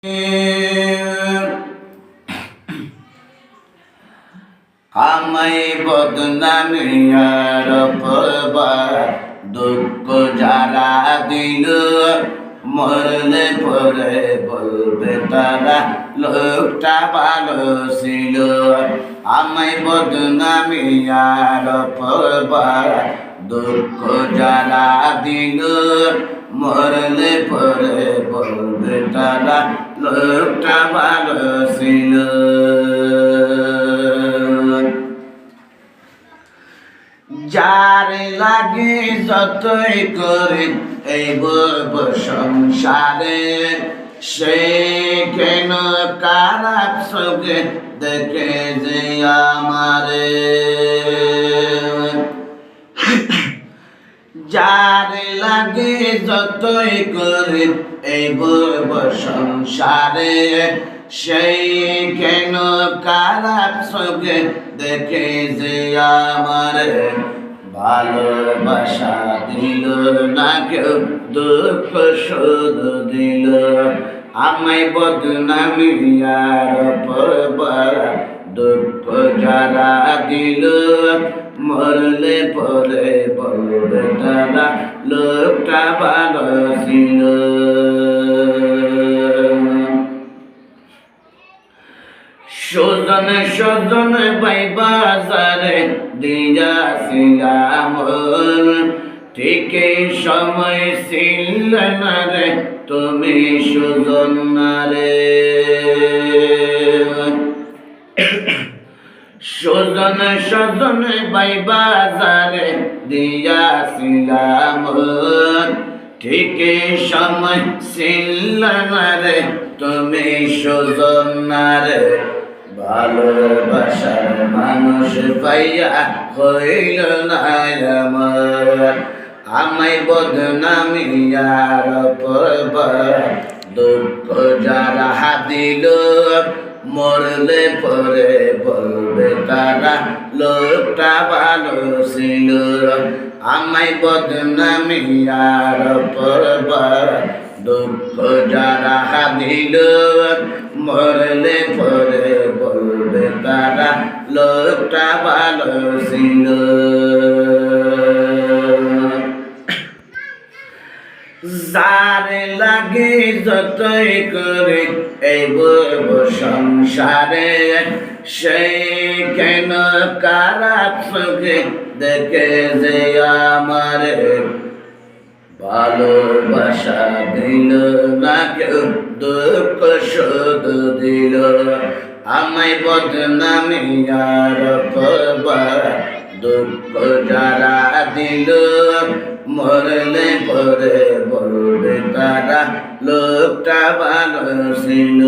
আমায় বদনামিয়ার পরবার, দুঃখ যারা দিল, মরলে পরে বলবে তারা, লোকটা ভালো ছিল। আমায় বদনামিয়ার পরবার, দুঃখ যারা দিল, মরলে পরে বলবে তারা ছিল যার লাগে যতই করে এই বলব সংসারে। সে কেন খারাপ চোখে দেখে যে আমারে যার লাগে যতই করে এই বলব সংসারে। সেই কেন খারাপ চোখে দেখে যে আমার ভালোবাসা দিল না কেউ, দুঃখ শোধ দিল। আমায় বদনামি আর পরবার দুঃখ যারা দিল, মরলে পরে বলবে তারা, লোকটা ভালো ছিল। সজনে সজনে বাই বাজারে দিয়াছিলাম। ঠিক সময় ছিল না রে, তুমি সুজন না রে। সজন সজন বাই বাজারে দিয়াছিলাম। ঠিক সময় রে, তুমি সুজন না রে। ভালোবাসার মানুষ পাইয়া হইল না আমার। আমায় পরবার দুঃখ যারা দিল মরলে পরে বলবে তারা, লোকটা ভালো ছিল আমায় বদনামিয়ার পরবার দুঃখ যারা দিল মরলে পরে বলবে তারা, লোকটা ভালো ছিল যার লাগে যতই করে, এই বলব সংসারে। সেই কেন খারাপ চোখে দেখে যে আমার ভালোবাসা দিল না, কেউ দুঃখ শোধ দিল। আমায় বদনামি আর দুঃখ যারা দিল মরলে পরে বলবে তারা লোকটা ভালো ছিল।